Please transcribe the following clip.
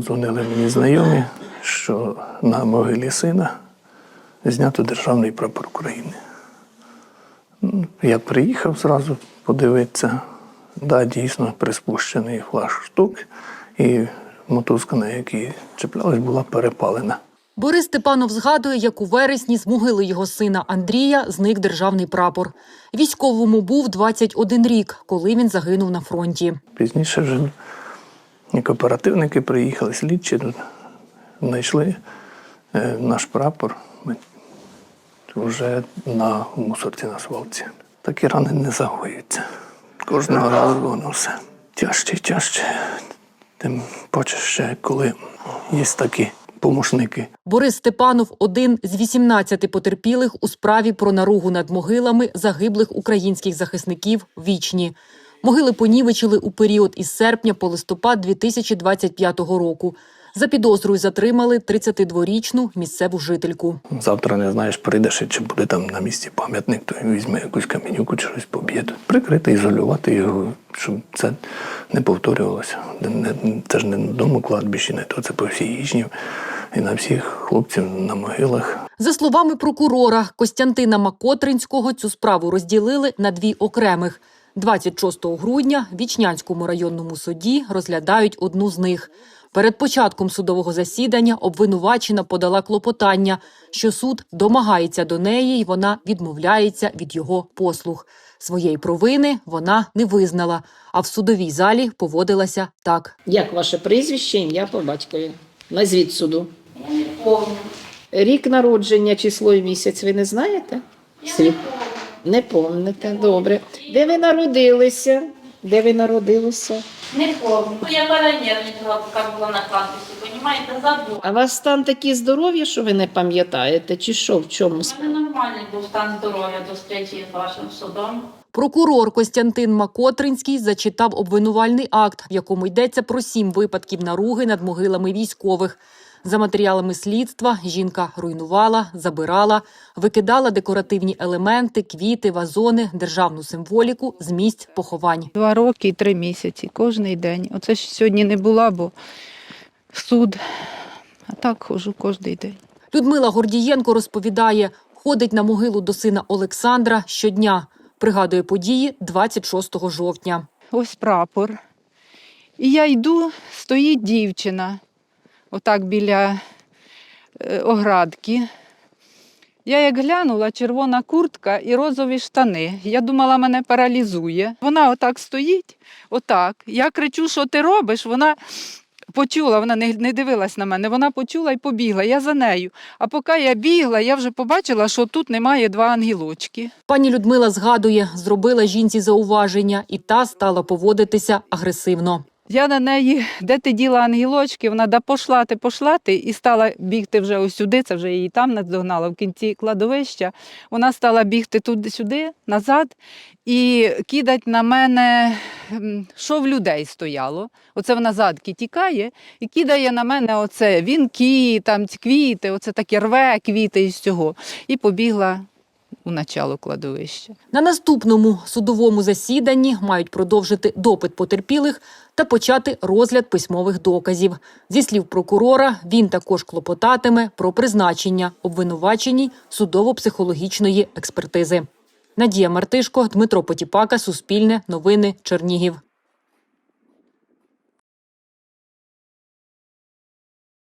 Дзвонили мені знайомі, що на могилі сина знято державний прапор України. Я приїхав зразу подивитися. Да, дійсно, приспущений флаж-штук, і мотузка, на якій чіплялась, була перепалена. Борис Степанов згадує, як у вересні з могили його сина Андрія зник державний прапор. Військовому був 21 рік, коли він загинув на фронті. Пізніше вже як оперативники приїхали, слідчі знайшли е, наш прапор ми вже на мусорці на свалці. Такі рани не загоюються. Кожного разу воно все тяжче і тяжче. Тим паче ще, коли є такі помощники. Борис Степанов один з 18 потерпілих у справі про наругу над могилами загиблих українських захисників вічні. Могили понівечили у період із серпня по листопад 2025 року. За підозрою затримали 32-річну місцеву жительку. Завтра не знаєш, прийдеш, чи буде там на місці пам'ятник, то візьме якусь камінюку чи щось поб'є. Прикрити, ізолювати його, щоб це не повторювалося. Це ж не на одному кладбищі, не то це по всій Їжні. І на всіх хлопців на могилах. За словами прокурора Костянтина Макотринського, цю справу розділили на дві окремих. 26 грудня в Вічнянському районному суді розглядають одну з них. Перед початком судового засідання обвинувачена подала клопотання, що суд домагається до неї, і вона відмовляється від його послуг. Своєї провини вона не визнала, а в судовій залі поводилася так. Як ваше прізвище, ім'я по батькові? Назвіть суду. Я не помню. Рік народження, число і місяць ви не знаєте? Я не помню. Не помните, добре. Де ви народилися? Де ви народилися? Не помню. Ну, Я перенервничала, поки була на кладбищі, понімаєте, забула. А у вас стан такий здоров'я, що ви не пам'ятаєте, чи що в чому? У мене нормальний був стан здоров'я до зустрічі з вашим судом. Прокурор Костянтин Макотринський зачитав обвинувальний акт, в якому йдеться про сім випадків наруги над могилами військових. За матеріалами слідства жінка руйнувала, забирала, викидала декоративні елементи, квіти, вазони, державну символіку з місць поховань. Два роки і три місяці, кожний день. Оце ж сьогодні не була, бо суд. А так ходжу кожен день. Людмила Гордієнко розповідає, ходить на могилу до сина Олександра щодня. Пригадує події 26 жовтня. Ось прапор. І я йду, стоїть дівчина, отак біля е, оградки. Я як глянула, червона куртка і розові штани. Я думала, мене паралізує. Вона отак стоїть, отак. Я кричу, що ти робиш? Вона почула, вона не, не дивилась на мене. Вона почула і побігла. Я за нею. А поки я бігла, я вже побачила, що тут немає два ангелочки. Пані Людмила згадує, зробила жінці зауваження, і та стала поводитися агресивно. Я на неї, де ти діла ангелочки, вона да пошла ти, пошла ти, і стала бігти вже ось сюди, це вже її там наздогнала в кінці кладовища. Вона стала бігти туди-сюди, назад, і кидать на мене, що в людей стояло. Оце вона задки тікає і кидає на мене оце вінки, там квіти, оце таке рве квіти із цього. І побігла у начало кладовища. На наступному судовому засіданні мають продовжити допит потерпілих та почати розгляд письмових доказів. Зі слів прокурора, він також клопотатиме про призначення обвинуваченій судово-психологічної експертизи. Надія Мартишко, Дмитро Потіпака, Суспільне, Новини, Чернігів.